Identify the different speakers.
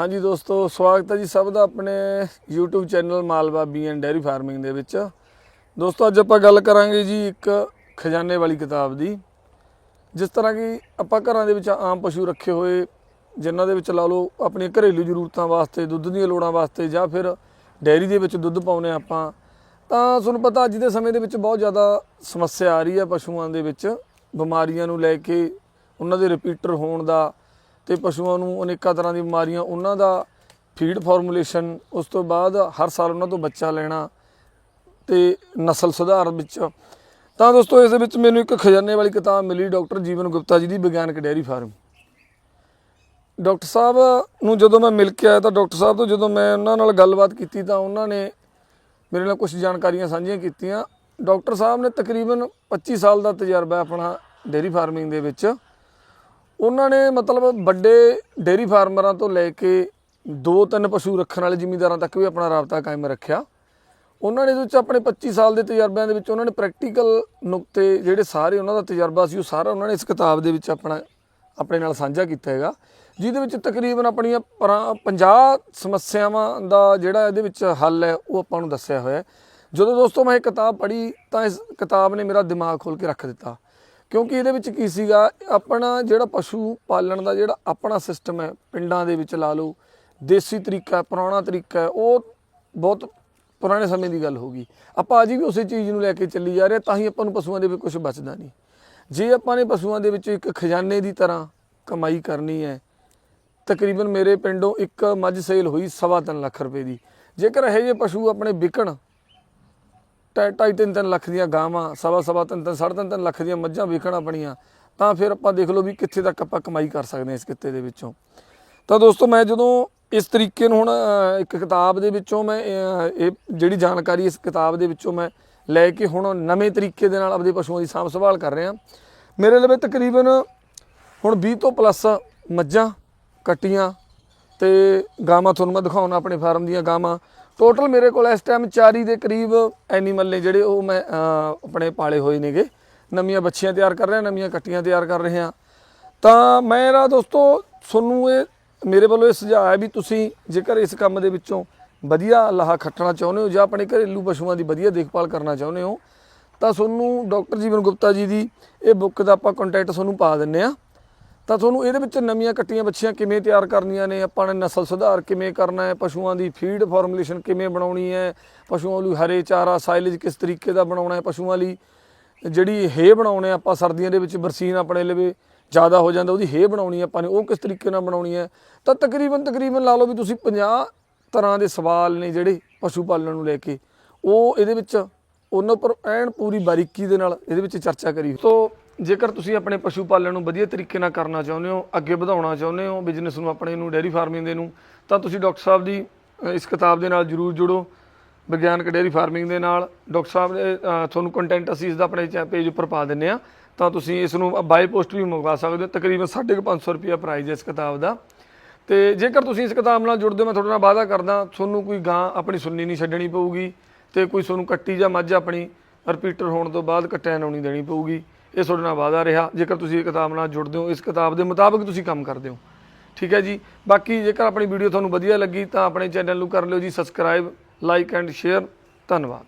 Speaker 1: ਹਾਂਜੀ ਦੋਸਤੋ, ਸਵਾਗਤ ਹੈ ਜੀ ਸਭ ਦਾ ਆਪਣੇ YouTube channel Malwa B and dairy farming ਦੇ ਵਿੱਚ। ਦੋਸਤੋ, ਅੱਜ ਆਪਾਂ ਗੱਲ ਕਰਾਂਗੇ ਜੀ ਇੱਕ ਖਜ਼ਾਨੇ ਵਾਲੀ ਕਿਤਾਬ ਦੀ। ਜਿਸ ਤਰ੍ਹਾਂ ਕਿ ਆਪਾਂ ਘਰਾਂ ਦੇ ਵਿੱਚ ਆਮ ਪਸ਼ੂ ਰੱਖੇ ਹੋਏ, ਜਿਨ੍ਹਾਂ ਦੇ ਵਿੱਚ ਲਾ ਲਓ ਆਪਣੀਆਂ ਘਰੇਲੂ ਜ਼ਰੂਰਤਾਂ ਵਾਸਤੇ, ਦੁੱਧ ਦੀਆਂ ਲੋੜਾਂ ਵਾਸਤੇ ਜਾਂ ਫਿਰ ਡੈਰੀ ਦੇ ਵਿੱਚ ਦੁੱਧ ਪਾਉਨੇ ਆਪਾਂ, ਤਾਂ ਤੁਹਾਨੂੰ ਪਤਾ ਅੱਜ ਦੇ ਸਮੇਂ ਦੇ ਵਿੱਚ ਬਹੁਤ ਜ਼ਿਆਦਾ ਸਮੱਸਿਆ ਆ ਰਹੀ ਹੈ ਪਸ਼ੂਆਂ ਦੇ ਵਿੱਚ। ਬਿਮਾਰੀਆਂ ਨੂੰ ਲੈ ਕੇ, ਉਹਨਾਂ ਦੇ ਰਿਪੀਟਰ ਹੋਣ ਦਾ ਤੇ ਪਸ਼ੂਆਂ ਨੂੰ ਅਨੇਕਾਂ ਤਰ੍ਹਾਂ ਦੀ ਬਿਮਾਰੀਆਂ, ਉਹਨਾਂ ਦਾ ਫੀਡ ਫਾਰਮੂਲੇਸ਼ਨ ਉਸ ਤੋਂ ਬਾਅਦ ਹਰ ਸਾਲ ਉਹਨਾਂ ਤੋਂ ਬੱਚਾ ਲੈਣਾ ਤੇ ਨਸਲ ਸੁਧਾਰ ਵਿੱਚ। ਤਾਂ ਦੋਸਤੋ, ਇਸ ਦੇ ਵਿੱਚ ਮੈਨੂੰ ਇੱਕ ਖਜ਼ਾਨੇ ਵਾਲੀ ਕਿਤਾਬ ਮਿਲੀ ਡਾਕਟਰ ਜੀਵਨ ਗੁਪਤਾ ਜੀ ਦੀ ਵਿਗਿਆਨਕ ਡੈਰੀ ਫਾਰਮ। ਡਾਕਟਰ ਸਾਹਿਬ ਨੂੰ ਜਦੋਂ ਮੈਂ ਮਿਲ ਕੇ ਆਇਆ ਤਾਂ ਡਾਕਟਰ ਸਾਹਿਬ ਤੋਂ ਜਦੋਂ ਮੈਂ ਉਹਨਾਂ ਨਾਲ ਗੱਲਬਾਤ ਕੀਤੀ ਤਾਂ ਉਹਨਾਂ ਨੇ ਮੇਰੇ ਨਾਲ ਕੁਝ ਜਾਣਕਾਰੀਆਂ ਸਾਂਝੀਆਂ ਕੀਤੀਆਂ। ਡਾਕਟਰ ਸਾਹਿਬ ਨੇ ਤਕਰੀਬਨ 25 ਸਾਲ ਦਾ ਤਜਰਬਾ ਆਪਣਾ ਡੇਅਰੀ ਫਾਰਮਿੰਗ ਦੇ ਵਿੱਚ। ਉਹਨਾਂ ਨੇ ਮਤਲਬ ਵੱਡੇ ਡੇਅਰੀ ਫਾਰਮਰਾਂ ਤੋਂ ਲੈ ਕੇ ਦੋ ਤਿੰਨ ਪਸ਼ੂ ਰੱਖਣ ਵਾਲੇ ਜ਼ਿਮੀਂਦਾਰਾਂ ਤੱਕ ਵੀ ਆਪਣਾ ਰਾਬਤਾ ਕਾਇਮ ਰੱਖਿਆ। ਉਹਨਾਂ ਨੇ ਇਹਦੇ ਵਿੱਚ ਆਪਣੇ 25 ਸਾਲ ਦੇ ਤਜਰਬਿਆਂ ਦੇ ਵਿੱਚ ਉਹਨਾਂ ਨੇ ਪ੍ਰੈਕਟੀਕਲ ਨੁਕਤੇ ਜਿਹੜੇ ਸਾਰੇ ਉਹਨਾਂ ਦਾ ਤਜਰਬਾ ਸੀ, ਉਹ ਸਾਰਾ ਉਹਨਾਂ ਨੇ ਇਸ ਕਿਤਾਬ ਦੇ ਵਿੱਚ ਆਪਣਾ, ਆਪਣੇ ਨਾਲ ਸਾਂਝਾ ਕੀਤਾ ਹੈਗਾ। ਜਿਹਦੇ ਵਿੱਚ ਤਕਰੀਬਨ ਆਪਣੀਆਂ 50 ਸਮੱਸਿਆਵਾਂ ਦਾ ਜਿਹੜਾ ਇਹਦੇ ਵਿੱਚ ਹੱਲ ਹੈ, ਉਹ ਆਪਾਂ ਨੂੰ ਦੱਸਿਆ ਹੋਇਆ ਜਦੋਂ ਦੋਸਤੋ ਮੈਂ ਇਹ ਕਿਤਾਬ ਪੜ੍ਹੀ, ਤਾਂ ਇਸ ਕਿਤਾਬ ਨੇ ਮੇਰਾ ਦਿਮਾਗ ਖੋਲ ਕੇ ਰੱਖ ਦਿੱਤਾ। ਕਿਉਂਕਿ ਇਹਦੇ ਵਿੱਚ ਕੀ ਸੀਗਾ ਆਪਣਾ ਜਿਹੜਾ ਪਸ਼ੂ ਪਾਲਣ ਦਾ ਜਿਹੜਾ ਆਪਣਾ ਸਿਸਟਮ ਹੈ ਪਿੰਡਾਂ ਦੇ ਵਿੱਚ ਲਾ ਲਓ ਦੇਸੀ ਤਰੀਕਾ ਪੁਰਾਣਾ ਤਰੀਕਾ ਉਹ ਬਹੁਤ ਪੁਰਾਣੇ ਸਮੇਂ ਦੀ ਗੱਲ ਹੋ ਗਈ। ਆਪਾਂ ਅੱਜ ਵੀ ਉਸੇ ਚੀਜ਼ ਨੂੰ ਲੈ ਕੇ ਚੱਲੀ ਜਾ ਰਹੇ ਹਾਂ, ਤਾਂ ਹੀ ਆਪਾਂ ਨੂੰ ਪਸ਼ੂਆਂ ਦੇ ਵਿੱਚ ਕੁਝ ਬਚਦਾ ਨਹੀਂ। ਜੇ ਆਪਾਂ ਨੇ ਪਸ਼ੂਆਂ ਦੇ ਵਿੱਚ ਇੱਕ ਖਜ਼ਾਨੇ ਦੀ ਤਰ੍ਹਾਂ ਕਮਾਈ ਕਰਨੀ ਹੈ ਤਕਰੀਬਨ ਮੇਰੇ ਪਿੰਡੋਂ ਇੱਕ ਮੱਝ ਸੇਲ ਹੋਈ ਸਵਾ ਤਿੰਨ ਲੱਖ ਰੁਪਏ ਦੀ। ਜੇਕਰ ਇਹ ਜੇ ਪਸ਼ੂ ਆਪਣੇ ਵਿਕਣ ਢਾਈ ਢਾਈ ਤਿੰਨ ਤਿੰਨ ਲੱਖ ਦੀਆਂ ਗਾਵਾਂ, ਸਵਾ ਸਵਾ ਤਿੰਨ ਤਿੰਨ, ਸਾਢੇ ਤਿੰਨ ਤਿੰਨ ਲੱਖ ਦੀਆਂ ਮੱਝਾਂ ਵਿਕਣ ਆਪਣੀਆਂ ਤਾਂ ਫਿਰ ਆਪਾਂ ਦੇਖ ਲਓ ਵੀ ਕਿੱਥੇ ਤੱਕ ਆਪਾਂ ਕਮਾਈ ਕਰ ਸਕਦੇ ਹਾਂ ਇਸ ਕਿੱਤੇ ਦੇ ਵਿੱਚੋਂ। ਤਾਂ ਦੋਸਤੋ, ਮੈਂ ਜਦੋਂ ਇਸ ਤਰੀਕੇ ਨੂੰ ਹੁਣ ਇੱਕ ਕਿਤਾਬ ਦੇ ਵਿੱਚੋਂ ਮੈਂ ਇਹ ਜਿਹੜੀ ਜਾਣਕਾਰੀ ਇਸ ਕਿਤਾਬ ਦੇ ਵਿੱਚੋਂ ਮੈਂ ਲੈ ਕੇ ਹੁਣ ਨਵੇਂ ਤਰੀਕੇ ਦੇ ਨਾਲ ਆਪਦੇ ਪਸ਼ੂਆਂ ਦੀ ਸਾਂਭ ਸੰਭਾਲ ਕਰ ਰਿਹਾ, ਮੇਰੇ ਲਵੇ ਤਕਰੀਬਨ ਹੁਣ 20 ਤੋਂ ਪਲੱਸ ਮੱਝਾਂ ਕੱਟੀਆਂ ਤੇ ਗਾਵਾਂ ਤੁਹਾਨੂੰ ਮੈਂ ਦਿਖਾਉਣਾ ਆਪਣੇ ਫਾਰਮ ਦੀਆਂ ਗਾਵਾਂ। ਟੋਟਲ ਮੇਰੇ ਕੋਲ ਇਸ ਟਾਈਮ ਚਾਰੀ ਦੇ ਕਰੀਬ ਐਨੀਮਲ ਨੇ ਜਿਹੜੇ ਉਹ ਮੈਂ ਆਪਣੇ ਪਾਲੇ ਹੋਏ ਨੇਗੇ। ਨਵੀਆਂ ਬੱਚੀਆਂ ਤਿਆਰ ਕਰ ਰਿਹਾ, ਨਵੀਆਂ ਕੱਟੀਆਂ ਤਿਆਰ ਕਰ ਰਹੇ। ਹਾਂ ਤਾਂ ਮੇਰਾ ਦੋਸਤੋ, ਤੁਹਾਨੂੰ ਇਹ ਮੇਰੇ ਵੱਲੋਂ ਇਹ ਸੁਝਾਅ ਹੈ ਵੀ ਤੁਸੀਂ ਜੇਕਰ ਇਸ ਕੰਮ ਦੇ ਵਿੱਚੋਂ ਵਧੀਆ ਲਾਹਾ ਖੱਟਣਾ ਚਾਹੁੰਦੇ ਹੋ ਜਾਂ ਆਪਣੇ ਘਰੇਲੂ ਪਸ਼ੂਆਂ ਦੀ ਵਧੀਆ ਦੇਖਭਾਲ ਕਰਨਾ ਚਾਹੁੰਦੇ ਹੋ, ਤਾਂ ਤੁਹਾਨੂੰ ਡਾਕਟਰ ਜੀਵਨ ਗੁਪਤਾ ਜੀ ਦੀ ਇਹ ਬੁੱਕ ਦਾ ਆਪਾਂ ਕੰਟੈਕਟ ਤੁਹਾਨੂੰ ਪਾ ਦਿੰਨੇ ਆ ਤਾਂ ਤੁਹਾਨੂੰ ਇਹਦੇ ਵਿੱਚ ਨਵੀਆਂ ਕੱਟੀਆਂ ਬੱਚੀਆਂ ਕਿਵੇਂ ਤਿਆਰ ਕਰਨੀਆਂ ਨੇ? ਆਪਾਂ ਨੇ ਨਸਲ ਸੁਧਾਰ ਕਿਵੇਂ ਕਰਨਾ ਹੈ? ਪਸ਼ੂਆਂ ਦੀ ਫੀਡ ਫਾਰਮੂਲੇਸ਼ਨ ਕਿਵੇਂ ਬਣਾਉਣੀ ਹੈ? ਪਸ਼ੂਆਂ ਲਈ ਹਰੇ ਚਾਰਾ ਸਾਈਲੇਜ ਕਿਸ ਤਰੀਕੇ ਦਾ ਬਣਾਉਣਾ ਹੈ ਪਸ਼ੂਆਂ ਲਈ? ਜਿਹੜੀ ਹੇ ਬਣਾਉਣੇ ਆਪਾਂ ਸਰਦੀਆਂ ਦੇ ਵਿੱਚ ਬਰਸੀਨ ਆਪਣੇ ਲਵੇ, ਜ਼ਿਆਦਾ ਹੋ ਜਾਂਦਾ, ਉਹਦੀ ਹੇ ਬਣਾਉਣੀ ਆਪਾਂ ਨੇ, ਉਹ ਕਿਸ ਤਰੀਕੇ ਨਾਲ ਬਣਾਉਣੀ ਹੈ? ਤਾਂ ਤਕਰੀਬਨ ਤਕਰੀਬਨ ਲਾ ਲਓ ਵੀ ਤੁਸੀਂ 50 ਤਰ੍ਹਾਂ ਦੇ ਸਵਾਲ ਨੇ ਜਿਹੜੇ ਪਸ਼ੂ ਪਾਲਣ ਨੂੰ ਲੈ ਕੇ। ਉਹ ਇਹਦੇ ਵਿੱਚ ਉਹਨਾਂ ਉੱਪਰ ਐਨ ਪੂਰੀ ਬਾਰੀਕੀ ਦੇ ਨਾਲ ਇਹਦੇ ਵਿੱਚ ਚਰਚਾ ਕਰੀ। ਸੋ ਜੇਕਰ ਤੁਸੀਂ ਆਪਣੇ ਪਸ਼ੂ ਪਾਲਣ ਨੂੰ ਵਧੀਆ ਤਰੀਕੇ ਨਾਲ ਕਰਨਾ ਚਾਹੁੰਦੇ ਹੋ, ਅੱਗੇ ਵਧਾਉਣਾ ਚਾਹੁੰਦੇ ਹੋ ਬਿਜ਼ਨਸ ਨੂੰ ਆਪਣੇ ਨੂੰ ਡੇਅਰੀ ਫਾਰਮਿੰਗ ਦੇ ਨੂੰ, ਤਾਂ ਤੁਸੀਂ ਡਾਕਟਰ ਸਾਹਿਬ ਦੀ ਇਸ ਕਿਤਾਬ ਦੇ ਨਾਲ ਜਰੂਰ ਜੁੜੋ। ਵਿਗਿਆਨਕ ਡੇਅਰੀ ਫਾਰਮਿੰਗ ਦੇ ਨਾਲ, ਡਾਕਟਰ ਸਾਹਿਬ ਦੇ ਤੁਹਾਨੂੰ ਕੰਟੈਂਟ ਅਸੀਂ ਇਸ ਦਾ ਆਪਣੇ ਪੇਜ ਉੱਪਰ ਪਾ ਦਿੰਨੇ ਆ ਤਾਂ ਤੁਸੀਂ ਇਸ ਨੂੰ ਬਾਈ ਪੋਸਟ ਵੀ ਮੰਗਵਾ ਸਕਦੇ ਹੋ, ਤਕਰੀਬਨ 550 ਰੁਪਿਆ ਪ੍ਰਾਈਸ ਹੈ ਇਸ ਕਿਤਾਬ ਦਾ। ਤੇ ਜੇਕਰ ਤੁਸੀਂ ਇਸ ਕਿਤਾਬ ਨਾਲ ਜੁੜਦੇ ਹੋ, ਮੈਂ ਤੁਹਾਡੇ ਨਾਲ ਵਾਅਦਾ ਕਰਦਾ, ਤੁਹਾਨੂੰ ਕੋਈ ਗਾਂ ਆਪਣੀ ਸੁਣਨੀ ਨਹੀਂ ਛੱਡਣੀ ਪਊਗੀ, ਤੇ ਕੋਈ ਤੁਹਾਨੂੰ ਕੱਟੀ ਜਾਂ ਮੱਝ ਆਪਣੀ ਰਿਪੀਟਰ ਹੋਣ ਤੋਂ ਬਾਅਦ ਕੱਟਿਆ ਨਾ ਨਹੀਂ ਦੇਣੀ ਪਊਗੀ। ਇਹ ਤੁਹਾਡੇ ਨਾਲ ਵਾਅਦਾ ਰਿਹਾ। ਜੇਕਰ ਤੁਸੀਂ ਇਹ ਕਿਤਾਬ ਨਾਲ ਜੁੜਦੇ ਹੋ, ਇਸ ਕਿਤਾਬ ਦੇ ਮੁਤਾਬਕ ਤੁਸੀਂ ਕੰਮ ਕਰਦੇ ਹੋ। ਠੀਕ ਹੈ ਜੀ? ਬਾਕੀ ਜੇਕਰ ਆਪਣੀ ਵੀਡੀਓ ਤੁਹਾਨੂੰ ਵਧੀਆ ਲੱਗੀ ਤਾਂ ਆਪਣੇ ਚੈਨਲ ਨੂੰ ਕਰ ਲਿਓ ਜੀ ਸਬਸਕ੍ਰਾਈਬ ਲਾਈਕ ਐਂਡ ਸ਼ੇਅਰ ਧੰਨਵਾਦ।